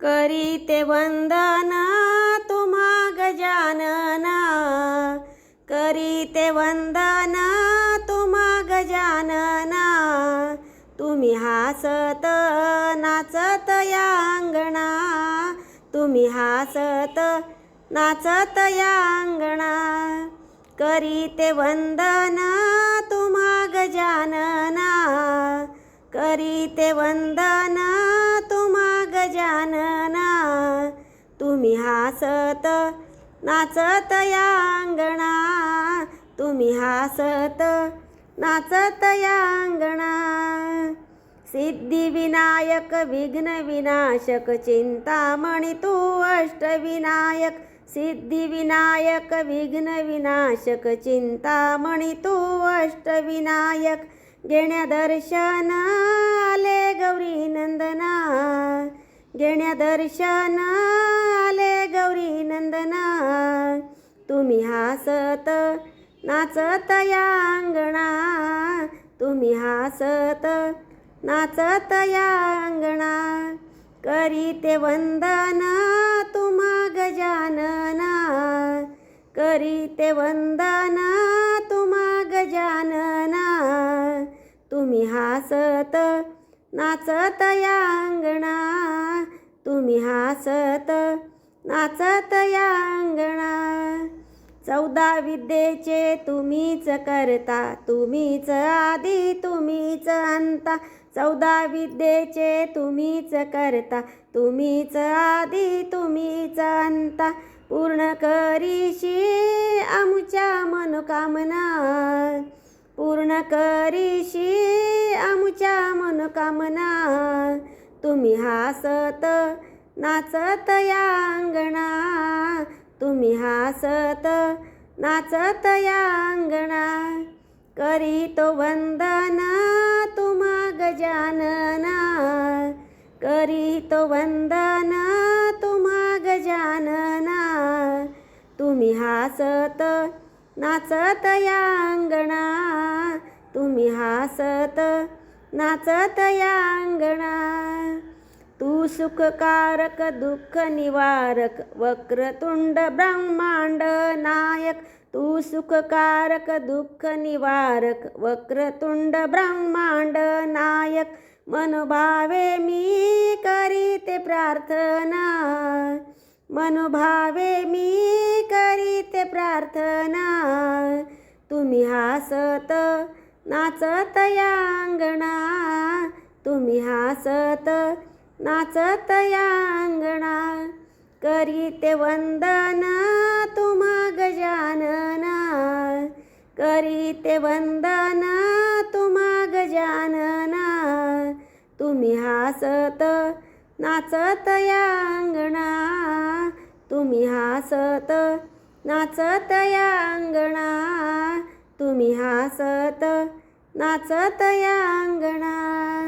करीते वंदना तुम्हा गजानना। करीते वंदना तुम्हा गजानना। तुम्ही हासत नाचत या अंगणा तुम्ही हासत नाचत या अंगणा करीते वंदना तुम्हा गजानना। करीते वंदना हासत नाचत या अंगणा. तुम्ही हासत नाचत या अंगणा. सिद्धिविनायक विघ्न विनाशक चिंतामणी तू अष्टविनायक. सिद्धिविनायक विघ्न विनाशक चिंतामणी तू अष्टविनायक. घेण्या दर्शन आले गौरी नंदना. घेण्या दर्शन नंदना तुम्ही हसत नाचत या अंगणा तुम्ही हसत नाचत या अंगणा करीते वंदन तुम्हा गजानना करीते वंदन तुम्हा गजानना तुम्ही हसत नाचत या अंगणा तुम्ही हसत नाचत या अंगणा चौदा विद्येचे तुम्हीच करता तुम्हीच आधी तुम्हीच अंता. चौदा विद्येचे तुम्हीच करता तुम्हीच आधी तुम्हीच अंता. पूर्ण करीशी आमच्या मनोकामना. पूर्ण करीशी आमच्या मनोकामना. तुम्ही हसत नाचत या अंगणा तुम्ही हसत नाचत या अंगणा. करीतो वंदना तुम्हा गजानना करीतो वंदना तुम्हा गजानना तुम्ही हसत नाचत या अंगणा तुम्ही हसत नाचत या अंगणा. सुखकारक दुःख निवारक वक्रतुंड ब्रह्मांड नायक. तू सुखकारक दुःख निवारक वक्रतुंड ब्रह्मांड नायक. मनोभावे मी करीते प्रार्थना. मनोभावे मी करीते प्रार्थना. तुम्ही हासत नाचत या अंगणा तुम्ही हासत नाचत या अंगणा करीते वंदन तुम्हा गजानना. करीते वंदन तुम्हा गजानना. तुम्ही हासत नाचत या अंगणा. तुम्ही हासत नाचत या अंगणा. तुम्ही हासत नाचत या अंगणा.